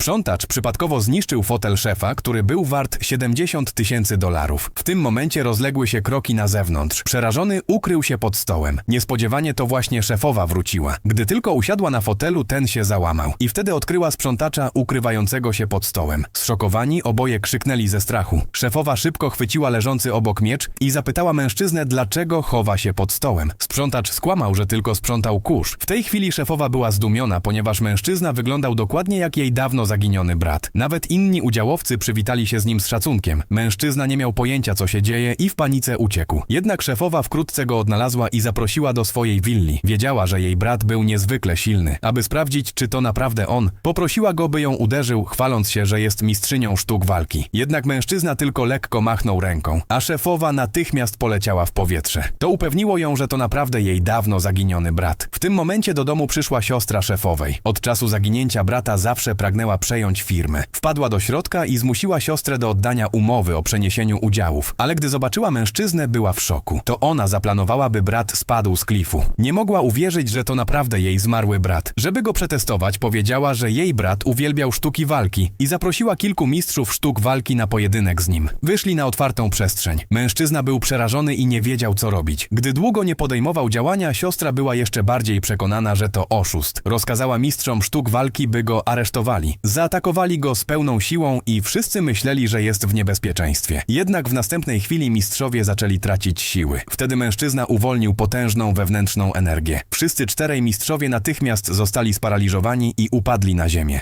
Sprzątacz przypadkowo zniszczył fotel szefa, który był wart 70 tysięcy dolarów. W tym momencie rozległy się kroki na zewnątrz. Przerażony ukrył się pod stołem. Niespodziewanie to właśnie szefowa wróciła. Gdy tylko usiadła na fotelu, ten się załamał. I wtedy odkryła sprzątacza ukrywającego się pod stołem. Zszokowani oboje krzyknęli ze strachu. Szefowa szybko chwyciła leżący obok miecz i zapytała mężczyznę, dlaczego chowa się pod stołem. Sprzątacz skłamał, że tylko sprzątał kurz. W tej chwili szefowa była zdumiona, ponieważ mężczyzna wyglądał dokładnie jak jej dawno zaginiony brat. Nawet inni udziałowcy przywitali się z nim z szacunkiem. Mężczyzna nie miał pojęcia, co się dzieje i w panice uciekł. Jednak szefowa wkrótce go odnalazła i zaprosiła do swojej willi. Wiedziała, że jej brat był niezwykle silny. Aby sprawdzić, czy to naprawdę on, poprosiła go, by ją uderzył, chwaląc się, że jest mistrzynią sztuk walki. Jednak mężczyzna tylko lekko machnął ręką, a szefowa natychmiast poleciała w powietrze. To upewniło ją, że to naprawdę jej dawno zaginiony brat. W tym momencie do domu przyszła siostra szefowej. Od czasu zaginięcia brata zawsze pragnęła przejąć firmę. Wpadła do środka i zmusiła siostrę do oddania umowy o przeniesieniu udziałów, ale gdy zobaczyła mężczyznę, była w szoku. To ona zaplanowała, by brat spadł z klifu. Nie mogła uwierzyć, że to naprawdę jej zmarły brat. Żeby go przetestować, powiedziała, że jej brat uwielbiał sztuki walki i zaprosiła kilku mistrzów sztuk walki na pojedynek z nim. Wyszli na otwartą przestrzeń. Mężczyzna był przerażony i nie wiedział, co robić. Gdy długo nie podejmował działania, siostra była jeszcze bardziej przekonana, że to oszust. Rozkazała mistrzom sztuk walki, by go aresztowali. Zaatakowali go z pełną siłą i wszyscy myśleli, że jest w niebezpieczeństwie. Jednak w następnej chwili mistrzowie zaczęli tracić siły. Wtedy mężczyzna uwolnił potężną wewnętrzną energię. Wszyscy czterej mistrzowie natychmiast zostali sparaliżowani i upadli na ziemię.